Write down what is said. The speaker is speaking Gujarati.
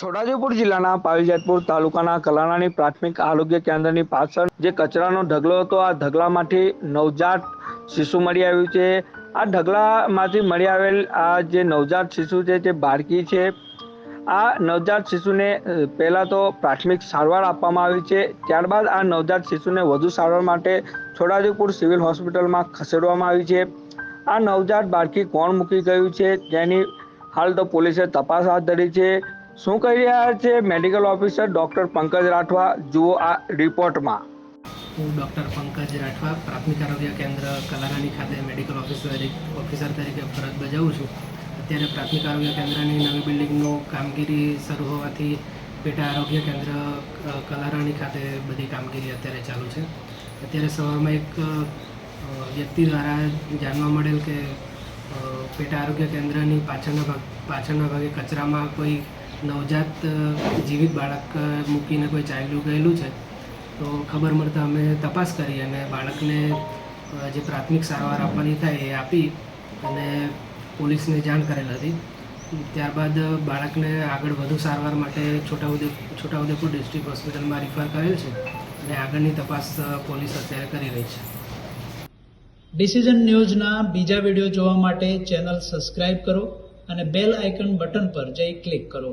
છોટાઉદેપુર જિલ્લાના પાવીજેતપુર તાલુકાના કલાણાની પ્રાથમિક આરોગ્ય કેન્દ્રની પાછળ જે કચરાનો ઢગલો હતો, આ ઢગલામાંથી નવજાત શિશુ મળી આવ્યું છે. આ ઢગલામાંથી મળી આવેલ આ જે નવજાત શિશુ છે તે બાળકી છે, આ નવજાત શિશુને પહેલાં તો પ્રાથમિક સારવાર આપવામાં આવી છે. ત્યારબાદ આ નવજાત શિશુને વધુ સારવાર માટે છોટાઉદેપુર સિવિલ હોસ્પિટલમાં ખસેડવામાં આવી છે. આ નવજાત બાળકી કોણ મૂકી ગયું છે? તેની હાલ તો પોલીસે તપાસ હાથ ધરી છે. શું કહી રહ્યા છે medical officer doctor Pankaj Rathwa? જુઓ આ રિપોર્ટમાં હું ડૉક્ટર પંકજ રાઠવા, પ્રાથમિક આરોગ્ય કેન્દ્ર કલારાની ખાતે મેડિકલ ઓફિસર ઓફિસર તરીકે ફરજ બજાવું છું. અત્યારે પ્રાથમિક આરોગ્ય કેન્દ્રની નવી બિલ્ડિંગનું કામગીરી શરૂ હોવાથી પેટા આરોગ્ય કેન્દ્ર કલારાણી ખાતે બધી કામગીરી અત્યારે ચાલુ છે. અત્યારે સવારમાં એક વ્યક્તિ દ્વારા જાણવા મળેલ કે પેટા આરોગ્ય કેન્દ્રની પાછળના ભાગ, પાછળના ભાગે કચરામાં કોઈ નવજાત જીવિત બાળક મૂકીને કોઈ ચાલ્યું ગયેલું છે, તો ખબર મળતા અમે તપાસ કરી અને બાળકને જે પ્રાથમિક સારવાર આપવાની થાય એ આપી અને પોલીસને જાણ કરેલ હતી. ત્યારબાદ બાળકને આગળ વધુ સારવાર માટે છોટાઉદેપુર છોટાઉદેપુર ડિસ્ટ્રિક્ટ હોસ્પિટલમાં રિફર કરેલ છે અને આગળની તપાસ પોલીસ અત્યારે કરી રહી છે. ડિસિઝન ન્યૂઝના બીજા વીડિયો જોવા માટે ચેનલ સબસ્ક્રાઇબ કરો અને બેલ આઇકન બટન પર જઈ ક્લિક કરો.